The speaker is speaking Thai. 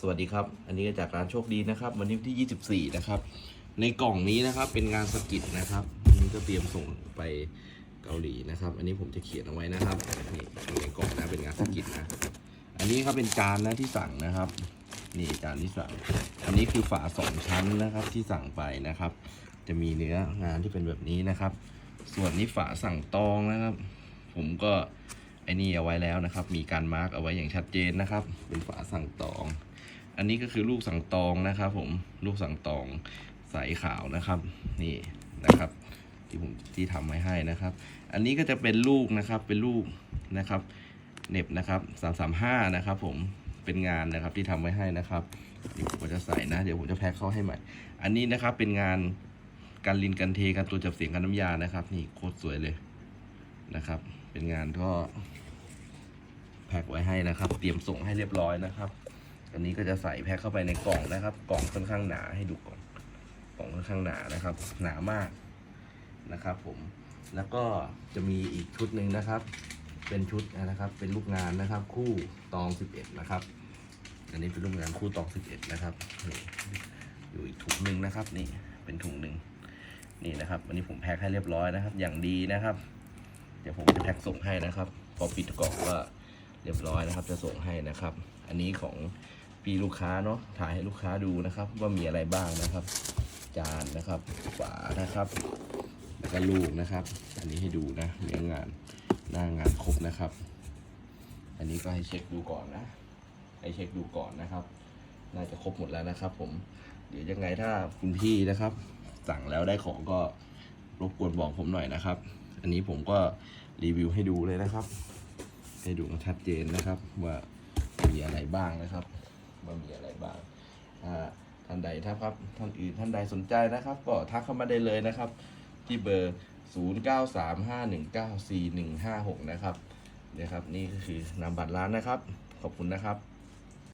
สวัสดีครับ อันนี้ก็จากร้านโชคดีนะครับ วันนี้ที่ 24 นะครับ ในกล่องนี้นะครับเป็นงานสกิดนะครับอันนี้ก็เตรียมส่งไปเกาหลีนะครับ อันนี้ผมจะเขียนเอาไว้นะครับนี่ในกล่องนะเป็นงานสกิดนะ อันนี้ครับเป็นจานนะที่สั่งนะครับนี่จานที่สั่งอันนี้คือฝาสองชั้นนะครับที่สั่งไปนะครับ จะมีเนื้องานที่เป็นแบบนี้นะครับ ส่วนนี้ฝาสั่งตองนะครับ ผมก็ไอ้นี่เอาไว้แล้วนะครับ มีการมาร์กเอาไว้อย่างชัดเจนนะครับ เป็นฝาสั่งตอง อันนี้ก็คือลูกสังตองนะครับผมลูกสังตองใสขาวนะครับนี่นะครับที่ผมที่ทำไว้ให้นะครับ อันนี้ก็จะเป็นลูกนะครับเป็นลูกนะครับเน็บนะครับสามสามห้านะครับผมเป็นงานนะครับที่ทำไว้ให้นะครับเดี๋ยวผมจะใส่นะเดี๋ยวผมจะแพ็คเข้าให้ใหม่ อันนี้นะครับเป็นงานการลินกันเทกันตัวจับเสียงกันน้ำยานะครับ นี่โคตรสวยเลยนะครับ เป็นงานก็แพ็คไว้ให้นะครับ เตรียมส่งให้เรียบร้อยนะครับ อันนี้ก็จะใส่แพ็คเข้าไปในกล่องนะครับ กล่องค่อนข้างหนาให้ดูก่อนกล่องค่อนข้างหนานะครับ หนามากนะครับ ผมแล้วก็จะมีอีกชุดหนึ่งนะครับ เป็นชุดนะครับ เป็นลูกงานนะครับ คู่ตอง11นะครับ อันนี้เป็นลูกงานคู่ตอง11นะครับนี่อยู่อีกถุงหนึ่งนะครับ นี่เป็นถุงหนึ่งนี่นะครับอันนี้ผมแพ็คให้เรียบร้อยนะครับ อย่างดีนะครับ เดี๋ยวผมจะแพ็คส่งให้นะครับ พอปิดกล่องก็ เรียบร้อยนะครับ จะส่งให้นะครับ อันนี้ของพี่ลูกค้าเนาะถ่ายให้ลูกค้าดูนะครับ ว่ามีอะไรบ้างนะครับ จานนะครับฝานะครับแล้วก็ลูกนะครับ อันนี้ให้ดูนะเนื้องานหน้างานครบนะครับ อันนี้ก็ให้เช็คดูก่อนนะ ให้เช็คดูก่อนนะครับ น่าจะครบหมดแล้วนะครับ ผม เดี๋ยวยังไงถ้าคุณพี่นะครับ สั่งแล้วได้ของก็รบกวนบอกผมหน่อยนะครับ อันนี้ผมก็รีวิวให้ดูเลยนะครับ ให้ดูชัดเจนนะครับ ว่ามีอะไรบ้างนะครับ ว่ามีอะไรบ้างท่านใดถ้าครับท่านอื่นท่านใดสนใจนะครับ ก็ทักเข้ามาได้เลยนะครับ ที่เบอร์ 0935194156 นะครับนะครับนี่ก็คือนามบัตรร้านนะครับ ขอบคุณนะครับ